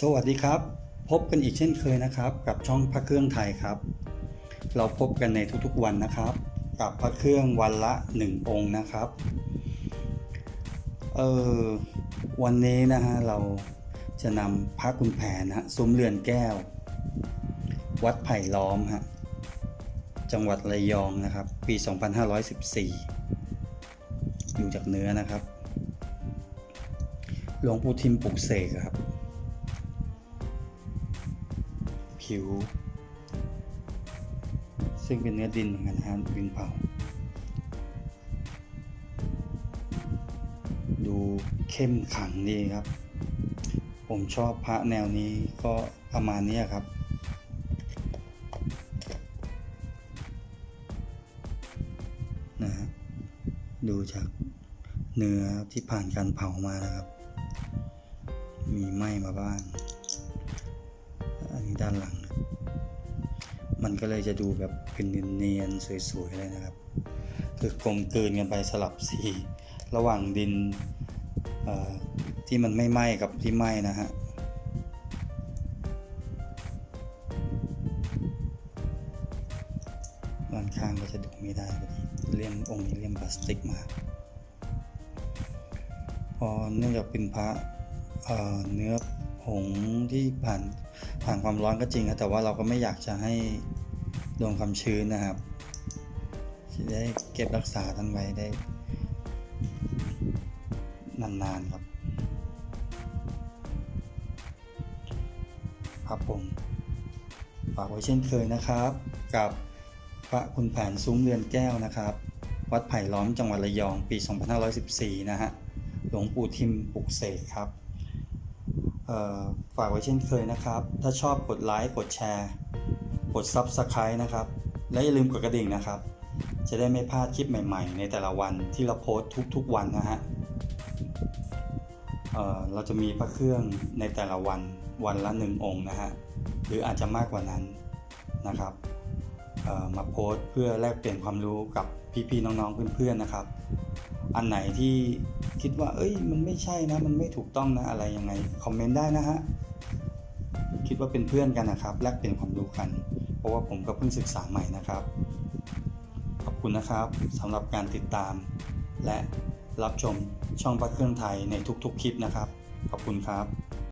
สวัสดีครับ พบกันอีกเช่นเคยนะครับ กับช่องพระเครื่องไทยครับ เราพบกันในทุกๆวันนะครับ กับพระเครื่องวันละ 1 องค์นะครับเออวันนี้นะฮะเราจะนำพระคุณแผนนะฮะซุ้มเรือนแก้ว วัดไผ่ล้อมฮะจังหวัดระยองนะครับ ปี 2514 อยู่จากเนื้อนะครับ หลวงปู่ทิมปลุกเสกครับ ผิว ซึ่งเป็นเนื้อดินเหมือนกันนะฮะดินเผา ดูเข้มขังดีครับ ผมชอบพระแนวนี้ก็ประมาณนี้ครับนะฮะดูจากเนื้อที่ผ่านการเผามานะครับ มีไหม้มาบ้าง ด้านหลัง มันก็เลยจะดูแบบเป็นเนียนๆสวยๆเลยนะครับ คือกลมกลืนกันไปสลับสี ระหว่างดินที่มันไม่ไหม้กับที่ไหม้นะฮะด้านข้างก็จะดูไม่ได้พอดีเลี่ยมองค์นี้เลี่ยมพลาสติกมาพอเนื่องจากเป็นพระเเนื้อ ผงที่ผ่านผ่านความร้อนก็จริงนะแต่ว่าเราก็ไม่อยากจะให้โดนความชื้นนะครับจะได้เก็บรักษาท่านไว้ได้นานๆครับ ครับผมฝากไว้เช่นเคยนะครับ กับพระคุณแผนซุ้มเรือนแก้วนะครับ วัดไผ่ล้อมจังหวัดระยองปี 2514 นะฮะหลวงปู่ทิมปลุกเสกครับ ฝากไว้เช่นเคยนะครับ ถ้าชอบกดไลค์กดแชร์ กด Subscribe นะครับ และอย่าลืมกดกระดิ่งนะครับ จะได้ไม่พลาดคลิปใหม่ๆ ในแต่ละวันที่เราโพสต์ทุกๆวันนะฮะเเราจะมีพระเครื่องในแต่ละวันวันละหนึ่งองค์นะฮะหรืออาจจะมากกว่านั้นนะครับมาโพสต์เพื่อแลกเปลี่ยนความรู้กับพี่ๆน้องๆเพื่อนๆนะครับ อันไหนที่คิดว่า เอ้ย มันไม่ใช่นะ มันไม่ถูกต้องนะอะไรยังไงคอมเมนต์ได้นะฮะคิดว่าเป็นเพื่อนกันนะครับแลกเปลี่ยนความรู้กัน เพราะว่าผมก็เพิ่งศึกษาใหม่นะครับ ขอบคุณนะครับสำหรับการติดตาม และรับชมช่องพระเครื่องไทยในทุกๆคลิปนะครับ ขอบคุณครับ